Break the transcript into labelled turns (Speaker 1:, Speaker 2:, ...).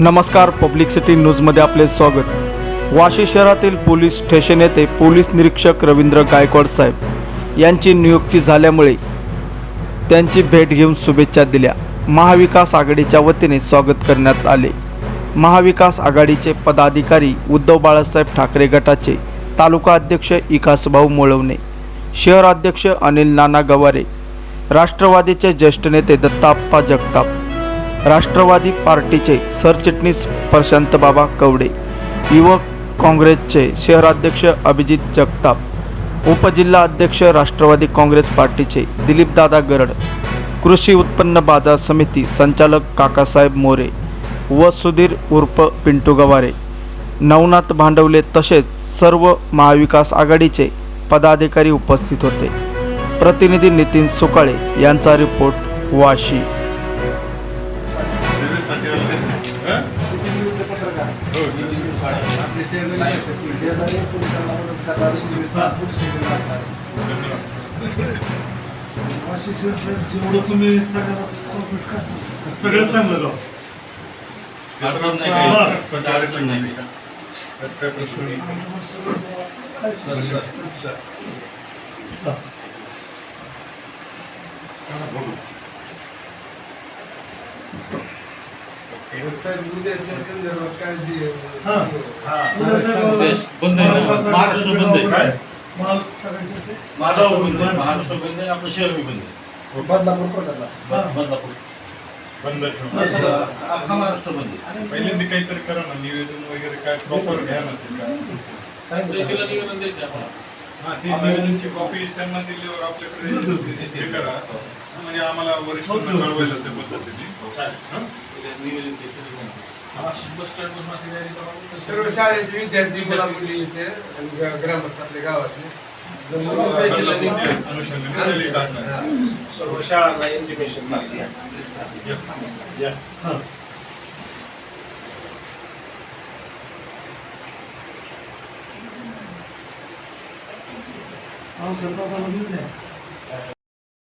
Speaker 1: नमस्कार public city न्यूजमध्ये आपले स्वागत. वाशी शहरातील पोलीस स्टेशन येथे पोलीस निरीक्षक रवींद्र गायकवाड साहेब यांची नियुक्ती झाल्यामुळे त्यांची भेट घेऊन शुभेच्छा दिल्या. महाविकास आघाडीच्या वतीने स्वागत करण्यात आले. महाविकास आघाडीचे पदाधिकारी उद्धव बाळासाहेब ठाकरे गटाचे तालुका अध्यक्ष इकासभाऊ मोळवणे शहर अध्यक्ष अनिल नाना गवारे राष्ट्रवादीचे ज्येष्ठ नेते दत्ताप्पा जगताप राष्ट्रवादी पार्टीचे सरचिटणीस प्रशांत बाबा कवडे युवक काँग्रेसचे शहराध्यक्ष अभिजित जगताप उपजिल्हा अध्यक्ष राष्ट्रवादी काँग्रेस पार्टीचे दिलीपदादा गरड कृषी उत्पन्न बाजार समिती संचालक काकासाहेब मोरे व सुधीर उर्फ पिंटू गवारे. नवनाथ भांडवले तसेच सर्व महाविकास आघाडीचे पदाधिकारी उपस्थित होते. प्रतिनिधी नितीन सुकाळे यांचा रिपोर्ट वाशी.
Speaker 2: जेवढं तुम्ही सगळ्यात चांगलं गाव
Speaker 3: अडचण नाही काही. अडचण नाही काही.
Speaker 2: हा.
Speaker 3: विशेष बंद आहे ना महाराष्ट्र बंद आहे.
Speaker 2: काय? मला सगळ्यांचे
Speaker 3: महाराष्ट्र बंद आहे. महाराष्ट्र बंद आहे. आपलं शहर बंद आहे.
Speaker 4: बदलापूर प्रकारला
Speaker 3: ब- बदलापूर.
Speaker 5: बंद ठेवून
Speaker 3: अख्खा महाराष्ट्र बंद आहे.
Speaker 5: पहिल्यांदा काहीतरी करा ना. निवेदन वगैरे काय? प्रॉपर घ्या ना ते. काय. हा ती निवेदनची कॉपी त्यांना दिल्यावर आपल्याकडे हे करा. म्हणजे आम्हाला वरिष्ठांना कळवायला त्या पद्धतीने. हा?
Speaker 3: नियोजन केलं आहे.
Speaker 4: सर्व शाळेचे विद्यार्थी मुला मुली इथे आणि ग- ग्रामस्थ आपल्या गावातले.
Speaker 5: सर्व
Speaker 4: तहसीलला निघून-
Speaker 2: Não, o senhor está falando.